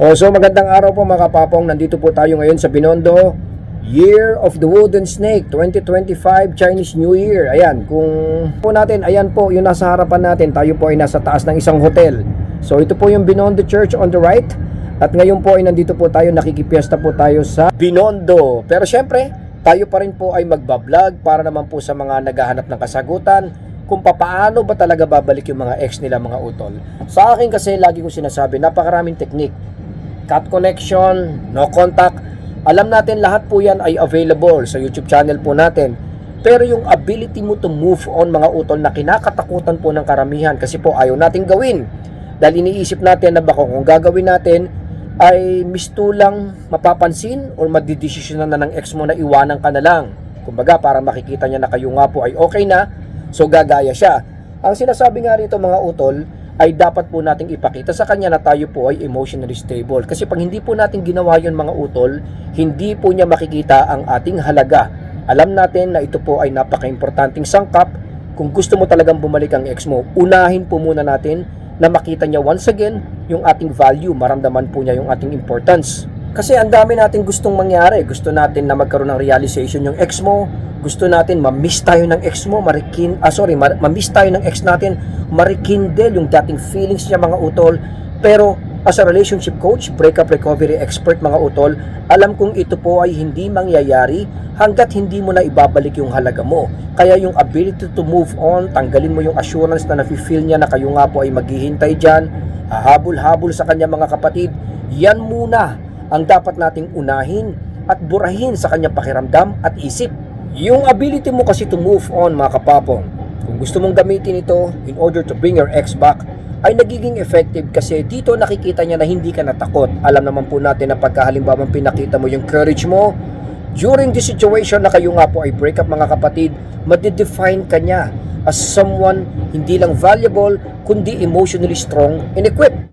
O so magandang araw po mga kapapong. Nandito po tayo ngayon sa Binondo. Year of the Wooden Snake 2025 Chinese New Year. Ayan, kung po natin, ayan po yung nasa harapan natin. Tayo po ay nasa taas ng isang hotel. So ito po yung Binondo Church on the right. At ngayon po ay nandito po tayo, nakikipiesta po tayo sa Binondo. Pero syempre, tayo pa rin po ay magbablog para naman po sa mga naghahanap ng kasagutan kung papaano ba talaga babalik yung mga ex nila mga utol. Sa akin kasi lagi ko sinasabi, napakaraming technique. Cut connection, no contact. Alam natin lahat po yan ay available sa YouTube channel po natin. Pero yung ability mo to move on mga utol na kinakatakutan po ng karamihan kasi po ayaw nating gawin. Dahil iniisip natin na baka kung gagawin natin ay mistulang mapapansin o madidesisyonan na ng ex mo na iwanan ka na lang. Kumbaga para makikita niya na kayo nga po ay okay na, so gagaya siya. Ang sinasabi nga rito mga utol ay dapat po nating ipakita sa kanya na tayo po ay emotionally stable. Kasi pag hindi po natin ginawa yun mga utol, hindi po niya makikita ang ating halaga. Alam natin na ito po ay napaka-importanting sangkap. Kung gusto mo talagang bumalik ang ex mo, unahin po muna natin na makita niya once again yung ating value, maramdaman po niya yung ating importance. Kasi ang dami natin gustong mangyari. Gusto natin na magkaroon ng realization yung ex mo. Gusto natin ma-miss tayo ng ex mo, marikin, ah sorry, ma- ma-miss tayo ng ex natin, marikindle yung dating feelings niya mga utol. Pero as a relationship coach, breakup recovery expert mga utol, alam kong ito po ay hindi mangyayari hanggat hindi mo na ibabalik yung halaga mo. Kaya yung ability to move on, tanggalin mo yung assurance na nafe-feel niya na kayo nga po ay maghihintay dyan, hahabol-habol sa kanya mga kapatid, yan muna ang dapat nating unahin at burahin sa kanyang pakiramdam at isip. Yung ability mo kasi to move on mga kapapong, kung gusto mong gamitin ito in order to bring your ex back, ay nagiging effective kasi dito nakikita niya na hindi ka natakot. Alam naman po natin na pagkahalimbawang pinakita mo yung courage mo, during this situation na kayo nga po ay break up mga kapatid, madidefine ka niya as someone hindi lang valuable, kundi emotionally strong and equipped.